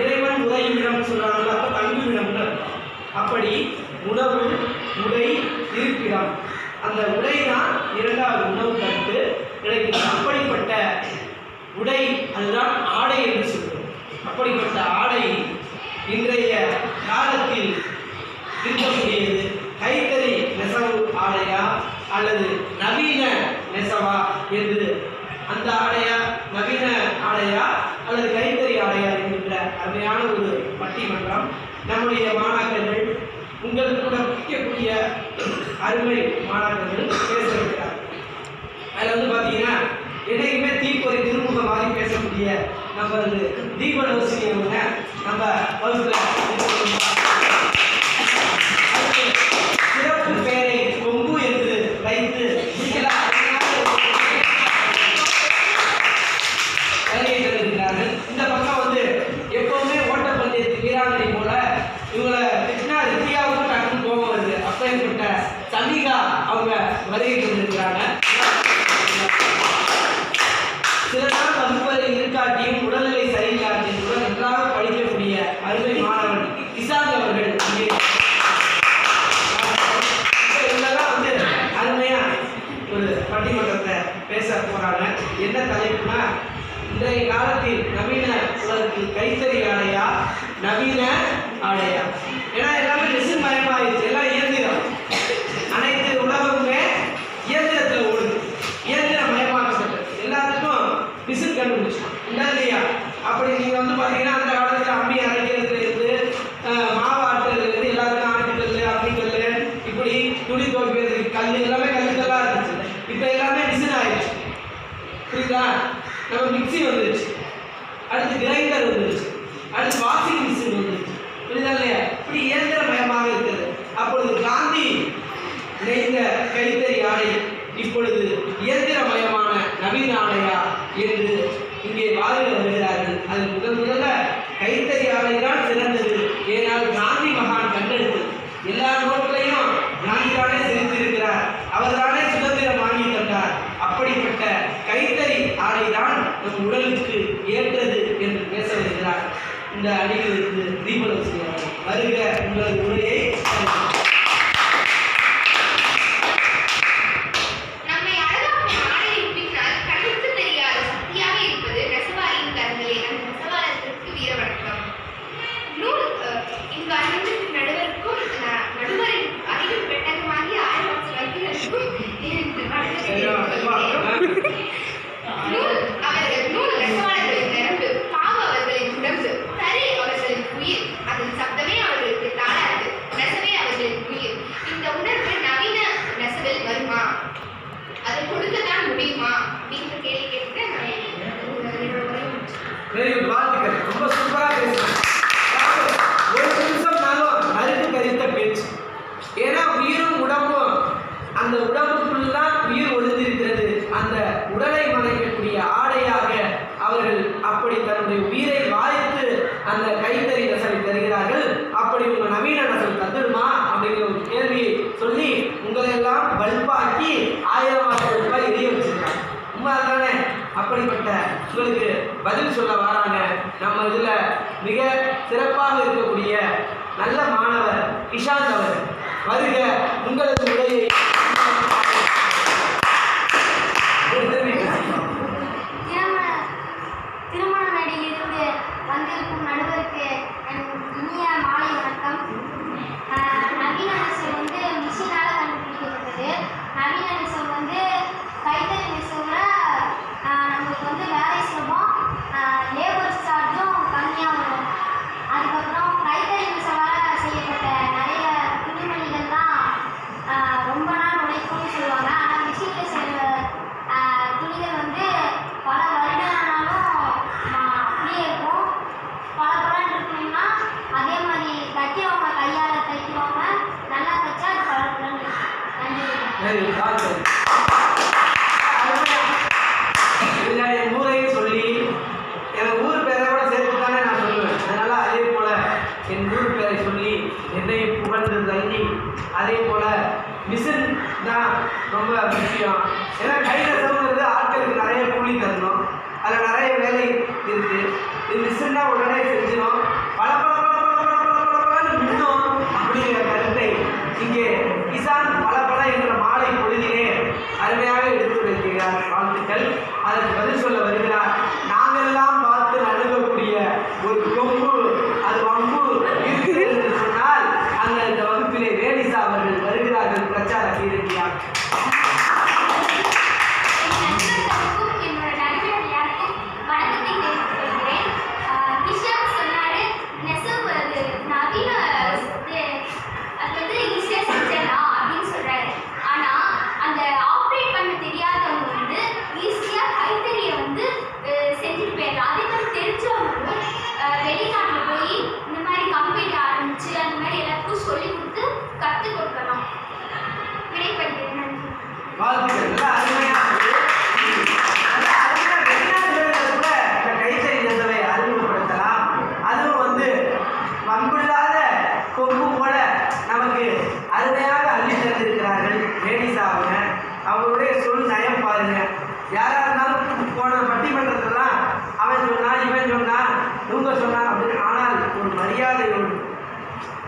இறைவன் உதவியிடம் சொல்கிறாங்களோ அப்போ தங்குமிடம்னு அப்படி உணவு உடை இருப்பிடம். அந்த உடை தான் இரண்டாவது உணவு கருத்து கிடைக்கிறது. அப்படிப்பட்ட உடை அதுதான் ஆடை என்று சொல்கிறோம் அப்படிப்பட்ட ஆடை இன்றைய காலத்தில் இருக்கக்கூடியது நம்ம தீபாவளி நவசினி நம்ம வகுப்பில் பட்டிமன்றத்தை பேச போகிறாங்க என்ன தலைப்புனா இன்றைய காலத்தில் நவீன உலகத்தில் கைத்தறி ஆடையா நவீன ஆடையா? ஏன்னா எல்லாமே என்று இங்கே வாதிட வருகிறார்கள். அது முதல் முதல்ல கைத்தறி ஆலைதான் சிறந்தது. ஏனால் காந்தி மகான் கண்டெடுத்து எல்லா நோட்களையும் காந்தி தானே செலுத்தியிருக்கிறார். அவர் தானே சுதந்திரம் வாங்கி தந்தார். அப்படிப்பட்ட கைத்தறி ஆலைதான் நம் உடலுக்கு ஏற்றது என்று பேச வருகிறார். இந்த அணியிலிருந்து தீபனம் செய்யலாம் வருகிற உங்களது அப்படிப்பட்ட இவருக்கு பதில் சொல்ல வராங்க. நம்ம இதில் மிக சிறப்பாக இருக்கக்கூடிய நல்ல மாணவர் கிஷாந்த் அவர் வருக உங்களது உடையை. தண்ணி அதே போல் மிஷின் தான் ரொம்ப முக்கியம். ஏன்னா கையில் சவுங்கிறது ஆட்களுக்கு நிறைய கூலி தரணும். அதில் நிறைய வேலை இருக்குது இது மிஷின்னா உடனே செஞ்சிடும் பல பல பல பல பல பல பல பலன்னு மின்னும் அப்படிங்கிற கருத்தை இங்கே கிசான் பல பல என்ற மாலை பொழுதிலே அருமையாக எடுத்து வைக்கிறார். வாழ்த்துக்கள். அதற்கு பதில் சொல்ல வருகிறார்.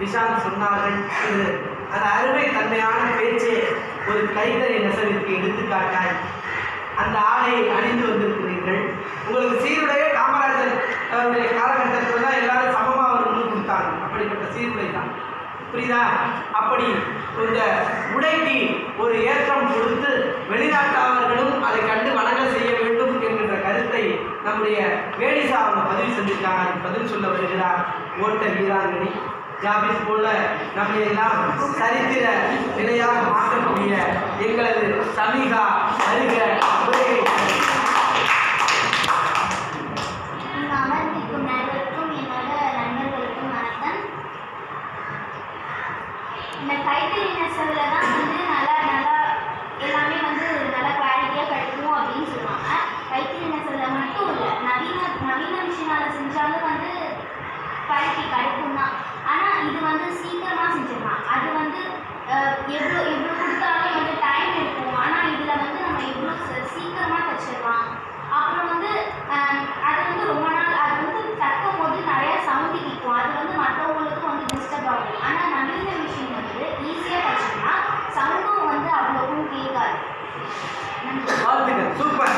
விஷாந்த் சொன்னார்கள் இது அந்த அருமை தன்மையான பேச்சை ஒரு கைத்தறி நெசவிற்கு எடுத்துக்காட்டாய் அந்த ஆடையை அணிந்து வந்திருக்கிறீர்கள். உங்களுக்கு சீருடைய காமராஜர் அவருடைய காலகட்டத்தில் தான் எல்லாரும் சமமாக ஒரு கொடுத்தாங்க. அப்படிப்பட்ட சீருடை தான். புரியுதா? அப்படி இந்த உடைக்கு ஒரு ஏற்றம் கொடுத்து வெளிநாட்டவர்களும் அதை கண்டு வணங்க செய்ய வேண்டும் என்கின்ற கருத்தை நம்முடைய வேடிசா அவங்க பதிவு செஞ்சிருக்காங்க. பதில் சொல்ல வருகிறார். ஓட்ட வீராங்கனி. ஜாபிஸ் போல நம்மை எல்லாம் சரித்திர நிலையாக மாற்றக்கூடிய எங்களது சமீகா அருக உரையை என்னோட நண்பர்களுக்கும் வணக்கம். இந்த கைத்தறி நெசவுல தான் வந்து நல்லா நல்லா எல்லாமே வந்து நல்லா குவாலிட்டியாக கிடைக்கும் அப்படின்னு சொல்லுவாங்க கைத்தறி நெசவுல மட்டும் இல்லை நவீன நவீன மிஷினால் செஞ்சாலும் வந்து குவாலிட்டி கிடைக்கும் தான் ஆனால் இது வந்து சீக்கிரமாக செஞ்சிடலாம் அது வந்து அஹ், எவ்வளோ எவ்வளோ கொடுத்தாலும் வந்து டைம் எடுக்கும் ஆனால் இதில் வந்து நம்ம எவ்வளோ சீக்கிரமாக தைச்சிடலாம் அப்புறம் வந்து அஹ், அது வந்து ரொம்ப நாள் அது வந்து தக்கும் போது நிறைய சவுண்டு கேட்கும் அது வந்து மற்றவங்களுக்கும் வந்து டிஸ்டர்ப் ஆகும் ஆனால் நவீன மிஷின் வந்து ஈஸியாக தைச்சிடலாம் சவுண்டும் வந்து அவ்வளோக்கும் கேட்காது நன்றி வாழ்த்துக்கள் சூப்பர்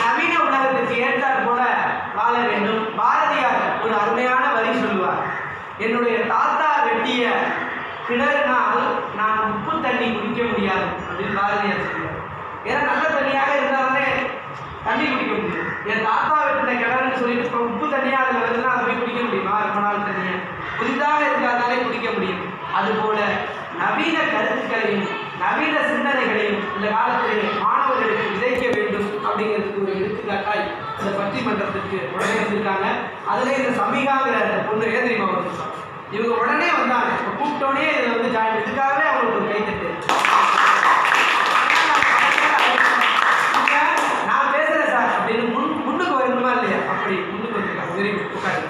நவீன உலகத்திற்கு ஏற்றாற் போல வாழ வேண்டும் பாரதியார் ஒரு அருமையான வரி சொல்லுவார் என்னுடைய தாத்தா வெட்டிய கிணறுனால் நான் உப்பு தண்ணி குடிக்க முடியாது. அப்படின்னு பாரதியார் சொல்லுவார் ஏன்னா நல்ல தண்ணியாக இருந்தாலே தண்ணி குடிக்க முடியும் என் தாத்தா வெட்டின கிணறுன்னு சொல்லிட்டு இப்போ உப்பு தண்ணியாக அதில் வருதுன்னா அதை போய் குடிக்க முடியுமா? ரொம்ப நாள் தண்ணியை. புதிதாக இருந்தாலே குடிக்க முடியும். அதுபோல நவீன கருத்துக்களையும் நவீன சிந்தனைகளையும் இந்த காலத்திலே இந்த பட்டி பட்டிமன்றத்திற்கு உடனே வந்திருக்காங்க. அதிலே இந்த சமீகாங்கிற பொண்ணு ஏன் தெரியுமா இவங்க உடனே வந்தாங்க. இப்போ கூப்பிட்டோடனே இதில் வந்து ஜாயின் இதுக்காகவே அவங்களுக்கு ஒரு கைத்தட்டு நான் பேசுகிறேன் சார். அப்படின்னு முன் முன்னுக்கு வரணுமா இல்லையா? அப்படி முன்னுக்கு வந்துருக்காங்க. வெரி குட் உட்காரு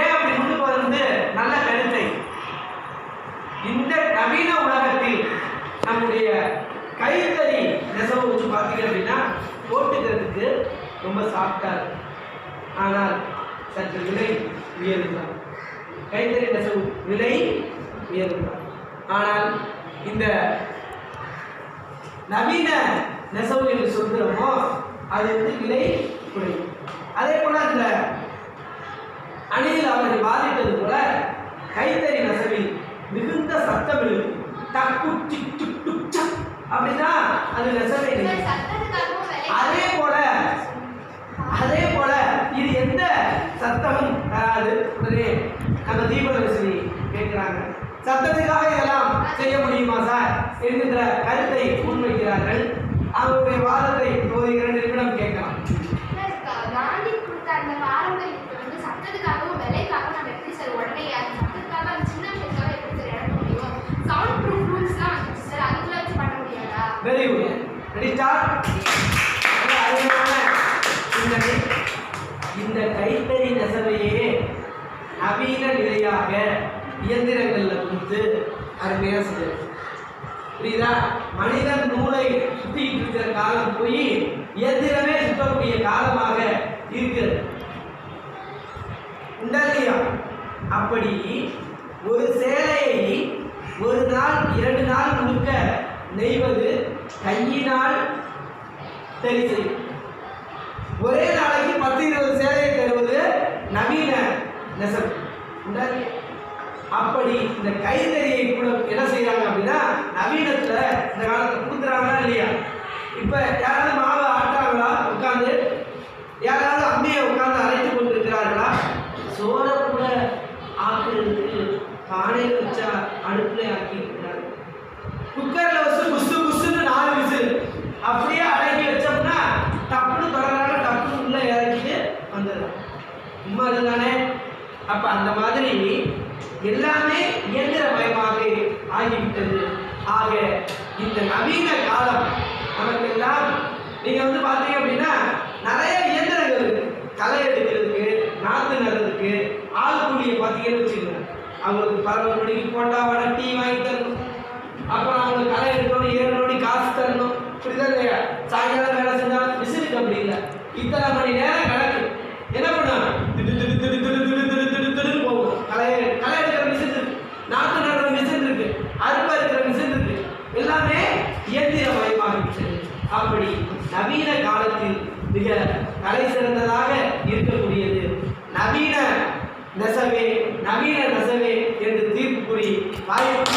ஏன் அப்படி முன்னுக்கு வந்து நல்ல கருத்தை. இந்த நவீன உலகத்தில் நம்முடைய கைத்தறி நெசவு வந்து பார்த்தீங்க அப்படின்னா போட்டுக்கிறதுக்கு ரொம்ப சாஃப்டாக இருக்கும். ஆனால் சற்று விலை உயர்ந்தான் கைத்தறி நெசவு விலை உயர்ந்தான் ஆனால் இந்த நவீன நெசவு என்று சொல்கிறோமோ அது வந்து விலை குறையும் அதே போல இந்த அணியில் அவரை பாதித்தது போல கைத்தறி நெசவில் மிகுந்த சத்தம் எழுக்கும் டக்கு டிக் டிக் டுக் சக் அப்படின்னா அது நெசவே அதே போல அதே போல இது எந்த சத்தமும் தராது உடனே நம்ம தீபதர்சினி கேட்கிறாங்க சத்தத்துக்காக இதெல்லாம் செய்ய முடியுமா சார்? என்கின்ற கருத்தை முன்வைக்கிறார்கள். அவருடைய வாதத்தை ஒரு இரண்டு நிமிடம் கேட்கலாம். காந்தி கொடுத்த அந்த பாரம்பரியத்தை வந்து சத்தத்துக்காகவும் விலைக்காகவும் நம்ம எப்படி சார் உடனே அந்த சத்தத்துக்காக அந்த சின்ன விஷயத்துக்காக எப்படி சார் இழக்க முடியும்? சவுண்ட் ப்ரூஃப் ரூல்ஸ்லாம் வந்துச்சு சார். அதுக்குள்ள வச்சு பண்ண முடியாதா? வெரி குட் ரெடி ஸ்டார்ட் சிந்தனை இந்த கைத்தறி நெசவையே நவீன நிலையாக இயந்திரங்களில் கொடுத்து அருமையாக செய்யணும். புரியுதா? மனிதன் நூலை சுத்திட்டு இருக்கிற காலம் போய் இயந்திரமே சுத்தக்கூடிய இருக்கக்கூடிய காலமாக இருக்கிறது. உண்டல்லையா அப்படி ஒரு சேலையை ஒரு நாள் இரண்டு நாள் முழுக்க நெய்வது கையினால் சரி ஒரே நாளைக்கு பத்து இருபது சேலையை தருவது நவீன நெசவு. உண்டா அப்படி இந்த கைத்தறியை கூட என்ன செய்யறாங்க அப்படின்னா நவீனத்துல இந்த காலத்தை கொடுக்குறாங்களா இல்லையா? இப்ப யாராவது நவீன காலம். நமக்கெல்லாம் நீங்க வந்து பார்த்தீங்க அப்படின்னா நிறைய இயந்திரங்கள் இருக்கு. களை எடுக்கிறதுக்கு நாற்று நடுறதுக்கு ஆள் கூலியை பார்த்தீங்கன்னு வச்சுக்கோங்க. அவங்களுக்கு பதினோரு மணிக்கு போட்டா வடை டீ வாங்கி நவீன காலத்தில் மிக தலை சிறந்ததாக இருக்கக்கூடியது. நவீன நெசவே நவீன நெசவே என்று தீர்ப்பு கூறி வாய்ப்பு